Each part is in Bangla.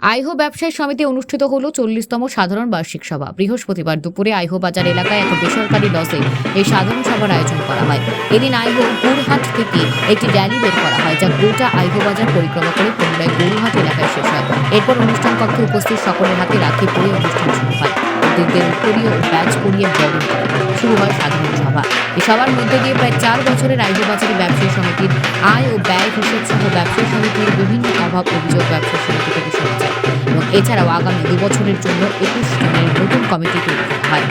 আইহো ব্যবসায়ী সমিতি অনুষ্ঠিত হল চল্লিশতম সাধারণ বার্ষিক সভা। বৃহস্পতিবার দুপুরে আইহো বাজার এলাকায় এক বেসরকারি লসে এই সাধারণ সভার আয়োজন করা হয়। এদিন আইহো গুরহাট থেকে একটি র্যালি বের করা হয়, যা গোটা আইহো বাজার পরিক্রমা করে পুনরায় গরুহাট এলাকায় শেষ হয়। এরপর অনুষ্ঠান কক্ষে উপস্থিত সকলের হাতে রাখি পরে অনুষ্ঠান শুরু হয়। অতিথিদের উত্তরীয় ব্যাচ পরিয়ে শুরু হয় সাধারণ এই মধ্যে দিয়ে প্রায় চার বছরের আইহো বাজারে ব্যবসায়ী সমিতির আয় ও ব্যয় হিসেব সহ ব্যবসায়ী সমিতির বিভিন্ন অভাব অভিযোগ ব্যবসায়ী সমিতি থেকে শোনা যায়। এবং এছাড়াও আগামী দু বছরের জন্য একুশ জনের নতুন কমিটি তৈরি হয়।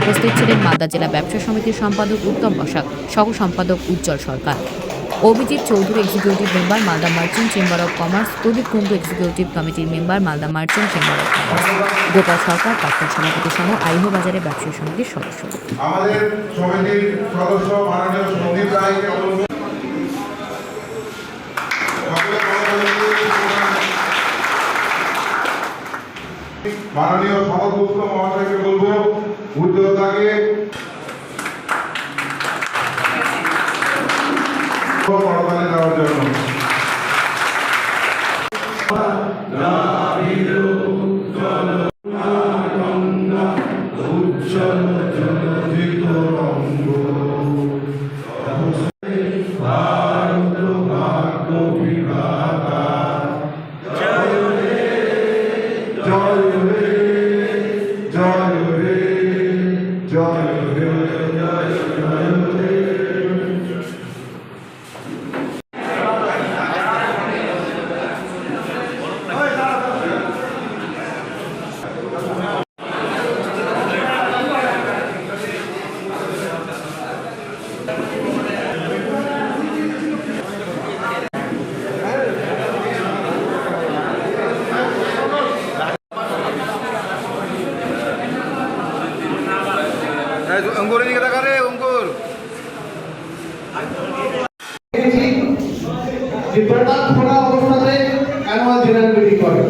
উপস্থিত ছিলেন মালদা জেলা ব্যবসা সমিতির সম্পাদক উত্তম বসাক সহ সম্পাদক Ujjwal Sarkar. Abhijit Chowdhury executive member Malda merchant chamber of commerce Pradip Kundu executive কমিটির member Malda merchant chamber of commerce Gopal Sarkar, প্রাক্তন সভাপতি সহ আইহো বাজারে ব্যবসায়ী সমিতির সদস্য আমাদের সমিতির সদস্য সন্দীপ রায়। মাননীয় সমদূত মহাশয়কে বলব, উদ্যোক্তাকে పడతానికి రావడం যে টোটাল খোলা অবস্থাতে অ্যানুয়াল জেনারেল মিটিং করে।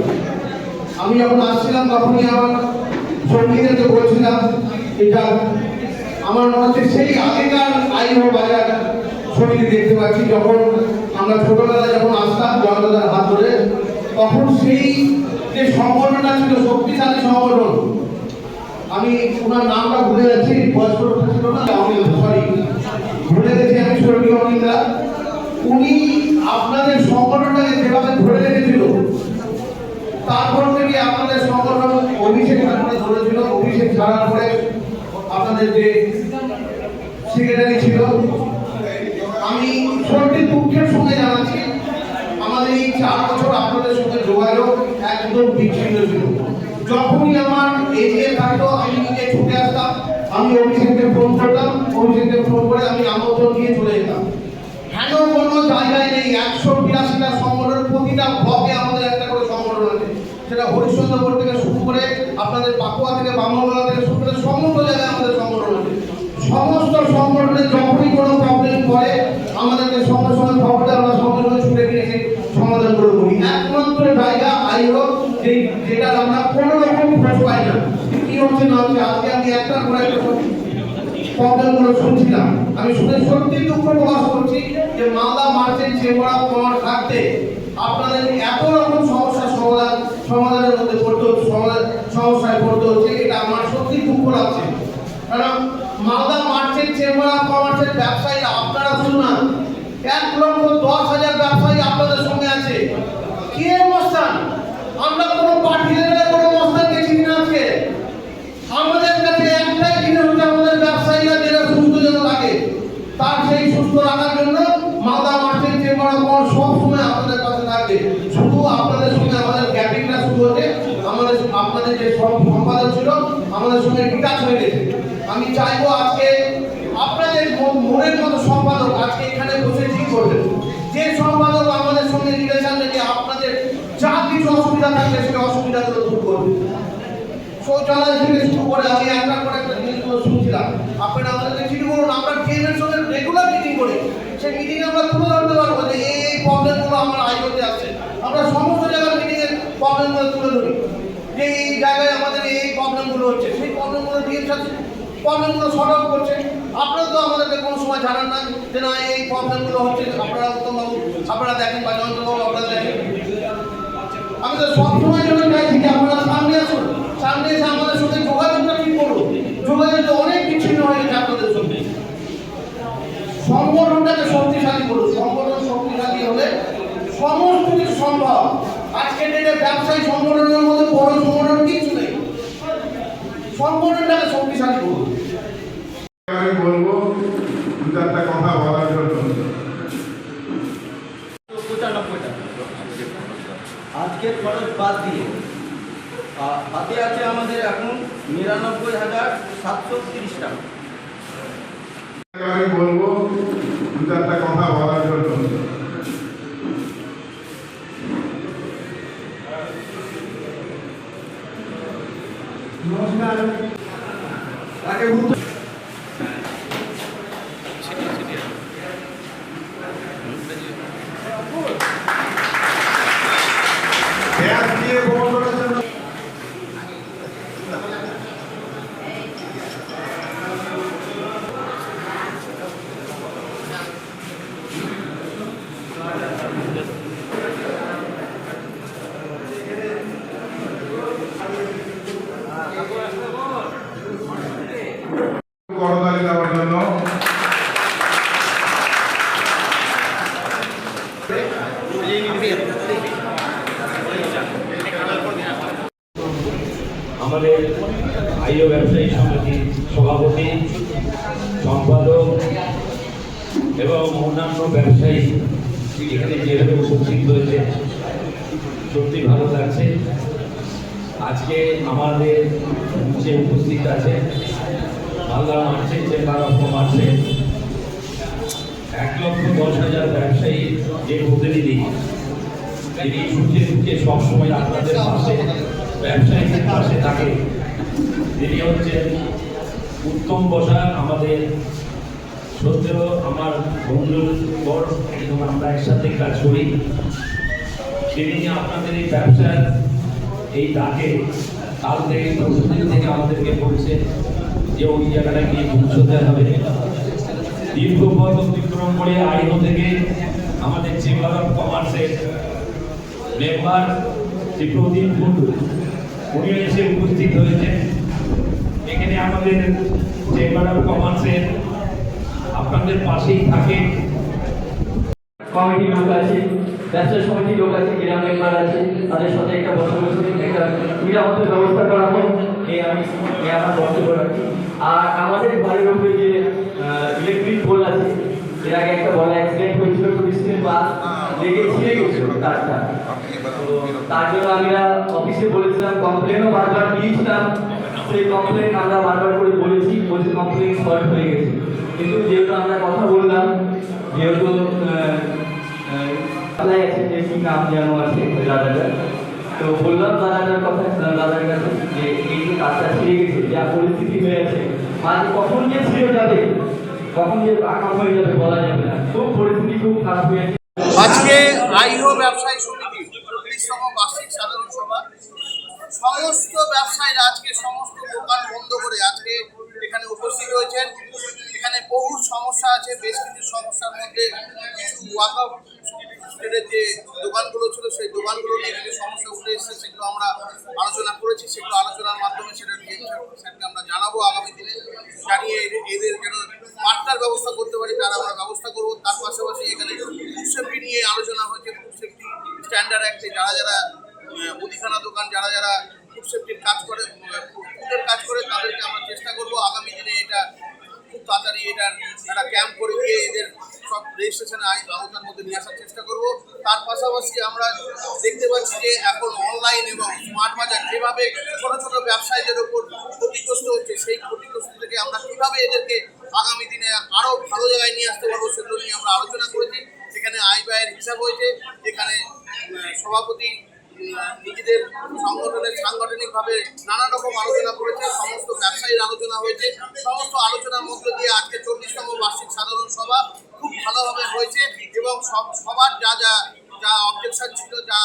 আমি যখন আসছিলাম তখনই আমার সঙ্গীদেরকে বলছিলাম, এটা আমার মনে হচ্ছে সেই আগেকার আইন বাজার সমিতি দেখতে পাচ্ছি। যখন আমরা ছোটবেলায় যখন আসতাম জনতার হাত ধরে, তখন সেই যে সংগঠনটা ছিল, শক্তিশালী সংগঠন, আমি ওনার নামটা ভুলে যাচ্ছি, বয়স্ক ছিল না সরি ভুলে গেছি আমি, স্বর্গীয় অনিন্দা উনি আপনাদের সংগঠনটাকে যেভাবে ধরে রেখেছিল, তারপর থেকে আপনাদের সংগঠন অভিষেক ঠাকুরে ধরেছিল। অভিষেক ছাড়ার পরে আপনাদের যে সেক্রেটারি ছিল, আমি সত্যি দুঃখের সঙ্গে জানাচ্ছি, আমাদের এই চার বছর আপনাদের সঙ্গে যোগাযোগ একদম বিচ্ছিন্ন ছিল। যখনই আমার এগিয়ে থাকতো আমি নিজে ছুটে আসতাম, আমি অভিষেককে ফোন করতাম, অভিষেককে ফোন করে আমি আমন্ত্রণ দিয়ে চলে যেতাম। কোনো জায়গায় নেই, একশো বিরাশিটা সংগঠন প্রতিটা ব্লকে আমাদের একটা করে সংগঠন আছে। সেটা হরিশ্চন্দ্রপুর থেকে শুরু করে আপনাদের পাকুয়া থেকে বামনগোলা থেকে শুরু করে সমস্ত জায়গায় আমাদের সংগঠন আছে। সমস্ত সংগঠনের যখনই কোনো প্রবলেম করে আমাদেরকে সঙ্গে সঙ্গে খবরটা আমরা সঙ্গে সঙ্গে ছুটে গিয়ে এসে সমাধান করে বলি একমাত্র জায়গা আইও যে যেটা আমরা কোনো রকম খোঁজ পাই না কি হচ্ছে না হচ্ছে আজকে আমি একটা করে একটা প্রবলেমগুলো শুনছিলাম। আমি শুনে সত্যি দুঃখ প্রকাশ করছি যে Malda merchant chamber of commerce থাকতে আপনাদের এত রকম সমস্যার সমাধান, সমাধানের মধ্যে পড়তে হচ্ছে, সমাধান, সমস্যায় পড়তে হচ্ছে, এটা আমার সত্যি দুঃখ লাগছে। কারণ মালদা মার্চেন্ট চেম্বার অফ কমার্সের ব্যবসায়ীরা আপনারা শুনুন এক লক্ষ দশ হাজার ব্যবসায়ী আপনাদের সঙ্গে আছে। কি অবস্থান আমরা কোনো পার্টি লেভেলে কোনো অবস্থানকে চিনি না আজকে। আমাদের আমাদের যে সম- সম্পাদক ছিল, আমাদের সঙ্গে ডিটাচ হয়ে গেছে। আমি চাইব আজকে আপনাদের মনের মতো সম্পাদক আজকে এখানে বসে ঠিক করবেন। যে সম্পাদক আমাদের সঙ্গে রিলেশন রেখে আপনাদের যা কিছু অসুবিধা থাকবে সেই অসুবিধাগুলো দূর করবে। শৌচালয় থেকে শুরু করে আমি একটা করে একটা জিনিসগুলো শুনছিলাম। আপনারা আমাদেরকে চিঠি করুন আমরা টিএমের সঙ্গে রেগুলার মিটিং করি। সেই মিটিংয়ে আমরা তুলে ধরতে পারব যে এই এই প্রবলেমগুলো আমার আইওতে আছে আমরা সমস্ত জায়গায় মিটিংয়ের প্রবলেমগুলো তুলে ধরি যে এই জায়গায় আমাদের এই প্রবলেমগুলো হচ্ছে। সেই প্রবলেমগুলো ডিএম সাথে প্রবলেমগুলো আউট করছে। আপনারা তো আমাদেরকে কোনো সময় জানান না যে না, এই প্রবলেমগুলো হচ্ছে। আপনারা উত্তমবাবু, আপনারা দেখেন বা জয়ন্তবাবু আপনারা দেখেন। আমি তো সবসময় জন্য ব্যবসায়ী সংগঠনের মধ্যে বড় সংগঠন কিছু নেই সংগঠনটাকে শক্তিশালী করুন আমি বলব দু চারটা কথা বলার জন্য পঁচানব্বই টাকা আজকের খরচ বাদ দিয়ে। হাতে আছে আমাদের এখন নিরানব্বই হাজার সাতশো তিরিশ টাকা। আমি বলব, দু চারটা কথা বলার জন্য। তাকে আমাদের আইও ব্যবসায়ী সমিতির সভাপতি, সম্পাদক এবং অন্যান্য ব্যবসায়ী এখানে যেভাবে উপস্থিত হয়েছে সত্যি ভালো লাগছে। আজকে আমাদের যে উপস্থিত আছে, মালদা চেম্বার অফ কমার্সে এক লক্ষ দশ হাজার ব্যবসায়ী যে প্রতিনিধি, তিনি সুখে সুখে সবসময় আপনাদের পাশে ব্যবসায়ীদের হচ্ছেন উত্তম বসা আমাদের সত্যিও আমার বন্ধুর পর এবং আমরা একসাথে কাজ করি তিনি আপনাদের এই ব্যবসার এই ডাকে কাল থেকে প্রস্তুতি থেকে আমাদেরকে বলছে যে ওই জায়গাটা গিয়ে পৌঁছতে হবে দীর্ঘ পথ অতিক্রম করে আইনো থেকে আমাদের চেম্বার অফ কমার্সের মেম্বার শ্রী প্রদীপ কুন্ডু উনি এসে উপস্থিত হয়েছেন। এখানে আমাদের চেম্বার অফ কমার্সের আপনাদের পাশেই থাকে কমিটি লোক আছে, ব্যবসা সমিতি লোক আছে গ্রাম মেম্বার আছে, তাদের সাথে একটা বসে বসে একটা নিরাপত্তার ব্যবস্থা করা হোক, এই আমি আমার বক্তব্য রাখি। আর আমাদের বাড়ির উপরে যে ইলেকট্রিক পোল আছে, এর আগে একটা বড় অ্যাক্সিডেন্ট হয়েছিল টুরিস্টের বাস লেগে তারটা তার জন্য আমরা অফিসে বলেছিলাম কমপ্লেনও বারবার দিয়েছিলাম। সেই কমপ্লেন আমরা বারবার করে বলেছি, বলছি কমপ্লেন সলভ হয়ে গেছে। কিন্তু যেহেতু আমরা কথা বললাম, যেহেতু আছে কি নাম যেন আছে দাদাটার তো বললাম দাদাটার কথা দাদার কাছে, যে এই যে কাজটা ছিঁড়ে গেছে, যা পরিস্থিতি হয়ে আছে আজ কখন যে ছিঁড়ে যাবে, কখন যে আকাম হয়ে যাবে বলা যাবে না। খুব পরিস্থিতি খুব খারাপ হয়ে আজকে আইও ব্যবসায়ী সমিতি চল্লিশতম বার্ষিক সাধারণ সভা সমস্ত ব্যবসায়ীরা আজকে সমস্ত দোকান বন্ধ করে আজকে এখানে উপস্থিত হয়েছেন এখানে বহু সমস্যা আছে, বেশ কিছু সমস্যার মধ্যে কিছু ওয়াকআপ স্টেটের যে দোকানগুলো ছিল, সেই দোকানগুলো নিয়ে কিছু সমস্যা উঠে এসেছে, সেগুলো আমরা আলোচনা করেছি। সেগুলো আলোচনার মাধ্যমে সেটা স্যারকে আমরা জানাব আগামী দিনে। জানিয়ে এদের যেন পার্টনার ব্যবস্থা করতে পারি, তার আমরা ব্যবস্থা করব। তার পাশাপাশি এখানে ফুড সেফটি নিয়ে আলোচনা হয়েছে। ফুড সেফটি স্ট্যান্ডার্ড অ্যাক্টে যারা যারা মুদিখানা দোকান, যারা যারা ফুড সেফটির কাজ করে ফুডের কাজ করে তাদেরকে আমরা চেষ্টা করব। আগামী দিনে এটা খুব তাড়াতাড়ি এটার একটা ক্যাম্প করে দিয়ে এদের সব রেজিস্ট্রেশন আইন আওতার মধ্যে নিয়ে আসার চেষ্টা করব। তার পাশাপাশি আমরা দেখতে পাচ্ছি যে এখন অনলাইন এবং স্মার্ট বাজার যেভাবে ছোটো ছোটো ব্যবসায়ীদের ওপর ক্ষতিগ্রস্ত হচ্ছে, সেই ক্ষতিগ্রস্ত থেকে আমরা কীভাবে এদেরকে আগামী দিনে আরও ভালো জায়গায় নিয়ে আসতে পারব সেগুলো নিয়ে আমরা আলোচনা করেছি। এখানে আয় ব্যয়ের হিসাব হয়েছে। এখানে সভাপতি নিজেদের সংগঠনের সাংগঠনিকভাবে নানা রকম আলোচনা করেছে, সমস্ত ব্যবসায়ীর আলোচনা হয়েছে, সমস্ত আলোচনার মধ্য দিয়ে আজকে চল্লিশতম বার্ষিক সাধারণ সভা খুব ভালোভাবে হয়েছে এবং সব সবার যা যা যা অবজেকশন ছিল, যা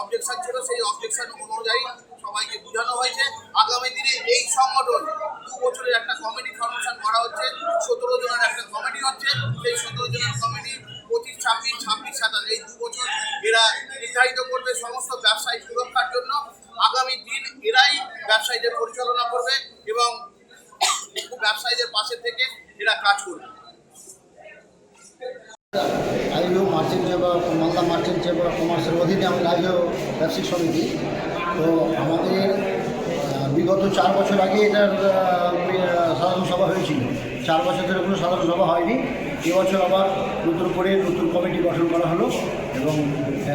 অবজেকশন ছিল সেই অবজেকশন অনুযায়ী সবাইকে বোঝানো হয়েছে। আগামী দিনে এই সংগঠন দু বছরের একটা কমিটি ফরমেশন করা হচ্ছে, সতেরো জনের একটা কমিটি হচ্ছে। সেই সতেরো জনের কমিটি পঁচিশ, ছাব্বিশ ছাব্বিশ সাতাশ, এই দু বছর এরা নির্ধারিত করবে সমস্ত ব্যবসায়ী সুরক্ষার জন্য আগামী দিন এরাই ব্যবসায়ীদের পরিচালনা করবে এবং ব্যবসায়ীদের পাশে থেকে এরা কাজ করবে। আইও, merchant chamber Malda merchant of কমার্সের অধীনে আমাদের আইও ব্যবসায়িক সমিতি। তো আমাদের বিগত চার বছর আগে এটার সাধারণ সভা হয়েছিল। চার বছর ধরে কোনো সাধারণ সভা হয়নি। এবছর আবার নতুন করে নতুন কমিটি গঠন করা হলো এবং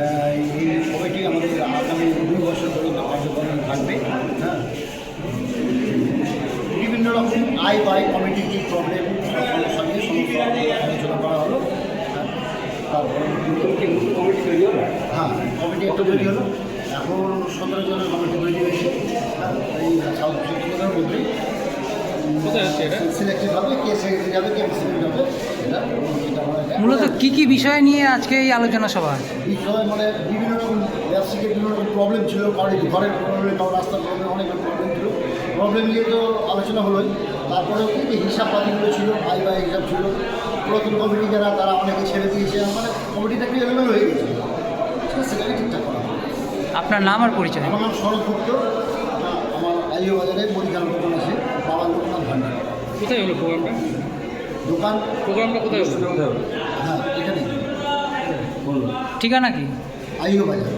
এই কমিটি আমাদের আগামী দুই বছর পর্যন্ত কার্যক্রম থাকবে। রকম আয় বাই কমিটির যে প্রবলেম সমস্যা নিয়ে সমস্ত আলোচনা করা হলো হ্যাঁ, তারপরে কমিটি তৈরি হলো হ্যাঁ কমিটি একটা তৈরি হলো এখন সতেরো জনের কমিটি তৈরি হয়েছে হ্যাঁ, এই সাউথ মধ্যে মূলত কি কি বিষয় নিয়ে আজকে এই আলোচনা সভা? বিষয় মানে বিভিন্ন রকম ব্যবসায়িকের বিভিন্ন রকম প্রবলেম ছিল ঘরের প্রবলেম কারোর রাস্তার প্রবলেম অনেক ছিল প্রবলেম নিয়ে তো আলোচনা হলোই। তারপরে কি যে হিসাব পাতিগুলো ছিল ভাই ভাই হিসাব ছিল। পুরাতন কমিটি যারা তারা অনেকে ছেড়ে দিয়েছে। মানে কমিটিটা একটু এলোমেলো হয়ে গেছে। সেটা সেটাকে ঠিকঠাক করা আপনার নাম আর পরিচয়? আমার নাম শরৎ গুপ্ত। আমার- আইও বাজারে মুড়িখানা দোকান আছে বাবা লোকনাথ ভান্ডার। কোথায় হলো প্রোগ্রামটা? দোকান? প্রোগ্রামটা কোথায় হলো? হ্যাঁ এখানে ঠিকানা কি? আইও বাজার।